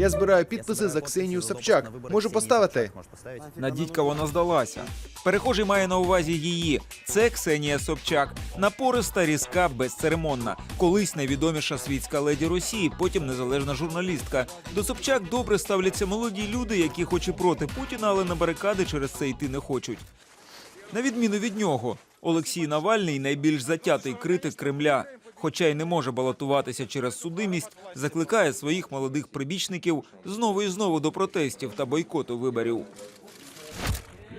Я збираю підписи за Ксенію Собчак. Можу поставити. На дідька вона здалася. Перехожий має на увазі її. Це Ксенія Собчак. Напориста, різка, безцеремонна. Колись найвідоміша світська леді Росії, потім незалежна журналістка. До Собчак добре ставляться молоді люди, які хоч і проти Путіна, але на барикади через це йти не хочуть. На відміну від нього, Олексій Навальний найбільш затятий критик Кремля. Хоча й не може балотуватися через судимість, закликає своїх молодих прибічників знову і знову до протестів та бойкоту виборів.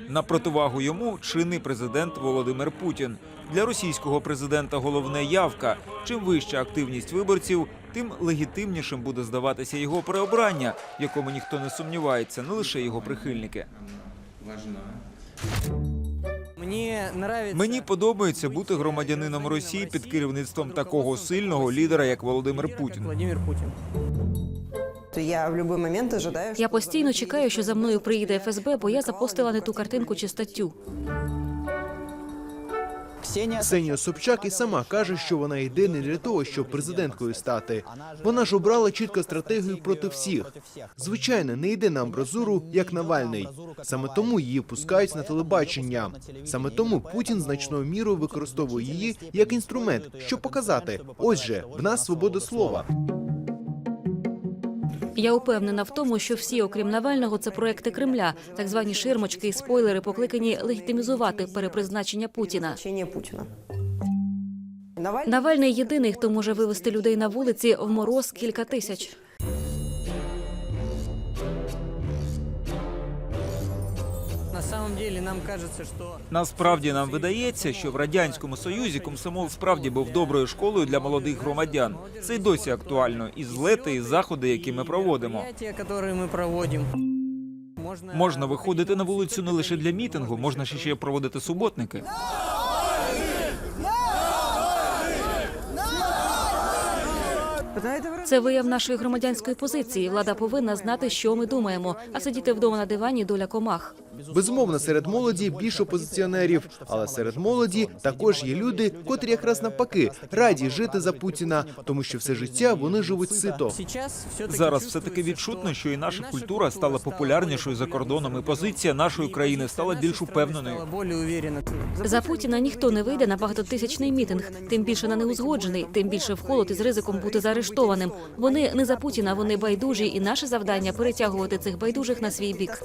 На противагу йому чинний президент Володимир Путін. Для російського президента головне явка. Чим вища активність виборців, тим легітимнішим буде здаватися його переобрання, якому ніхто не сумнівається, не лише його прихильники. Нравится... Мені подобається бути громадянином Росії під керівництвом такого сильного лідера, як Володимир Путін. То я в будь-який момент ожидаю, Я постійно чекаю, що за мною приїде ФСБ, бо я запостила не ту картинку чи статтю. Ксенія Собчак і сама каже, що вона йде не для того, щоб президенткою стати. Вона ж обрала чітку стратегію проти всіх. Звичайно, не йде на амбразуру, як Навальний. Саме тому її пускають на телебачення. Саме тому Путін значною мірою використовує її як інструмент, щоб показати: ось же в нас свобода слова. Я упевнена в тому, що всі, окрім Навального, це проекти Кремля, так звані ширмочки і спойлери, покликані легітимізувати перепризначення Путіна. Навальний єдиний, хто може вивести людей на вулиці в мороз кілька тисяч. Насправді нам видається, що в радянському союзі комсомол справді був доброю школою для молодих громадян. Це й досі актуально. І злети, і заходи, які ми проводимо. Можна виходити на вулицю не лише для мітингу, можна ще ще проводити суботники. Це вияв нашої громадянської позиції. Влада повинна знати, що ми думаємо, а сидіти вдома на дивані доля комах. Безумовно, серед молоді більше опозиціонерів, але серед молоді також є люди, котрі якраз навпаки раді жити за Путіна, тому що все життя вони живуть сито. Зараз все таки відчутно, що і наша культура стала популярнішою за кордоном, і позиція нашої країни стала більш упевненою. За Путіна ніхто не вийде на багатотисячний мітинг, тим більше на неузгоджений, тим більше в холод із ризиком бути заарештованим. Вони не за Путіна, вони байдужі, і наше завдання перетягувати цих байдужих на свій бік.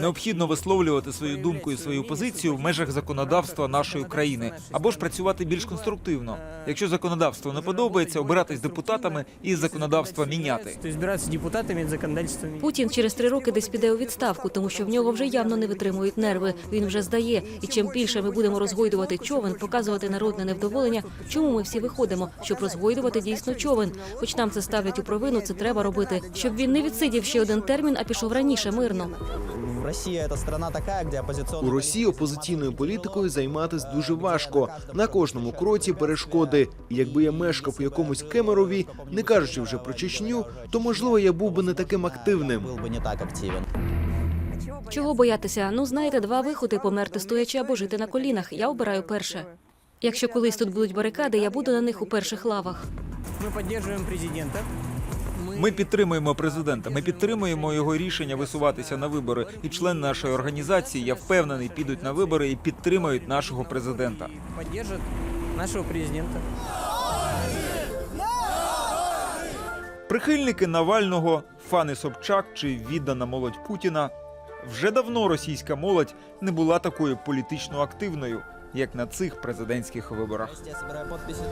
Необхідно висловлювати свою думку і свою позицію в межах законодавства нашої країни або ж працювати більш конструктивно. Якщо законодавство не подобається, обиратись депутатами і законодавство міняти. То избираться депутатами, это законодательство менять. Путін через три роки десь піде у відставку, тому що в нього вже явно не витримують нерви. Він вже здає. І чим більше ми будемо розгойдувати човен, показувати народне невдоволення, чому ми всі виходимо, щоб розгойдувати дійсно човен. Хоч нам це ставлять у провину, це треба робити, щоб він не відсидів ще один термін, а пішов раніше мирно. Россия это страна такая, где оппозиционные... У Росії опозиційною політикою займатись дуже важко. На кожному кроці перешкоди. І якби я мешкав у якомусь Кемерові, не кажучи вже про Чечню, то можливо я був би не таким активним. был бы не так активен. Чого боятися? Ну знаєте, два виходи померти стоячи або жити на колінах. Я обираю перше. Якщо колись тут будуть барикади, я буду на них у перших лавах. Мы поддерживаем президента. Ми підтримуємо президента. Ми підтримуємо його рішення висуватися на вибори. І члени нашої організації, я впевнений, підуть на вибори і підтримають нашого президента. Поддержат нашего президента. Прихильники Навального, фани Собчак чи віддана молодь Путіна. Вже давно російська молодь не була такою політично активною, як на цих президентських виборах. я збираю подписи.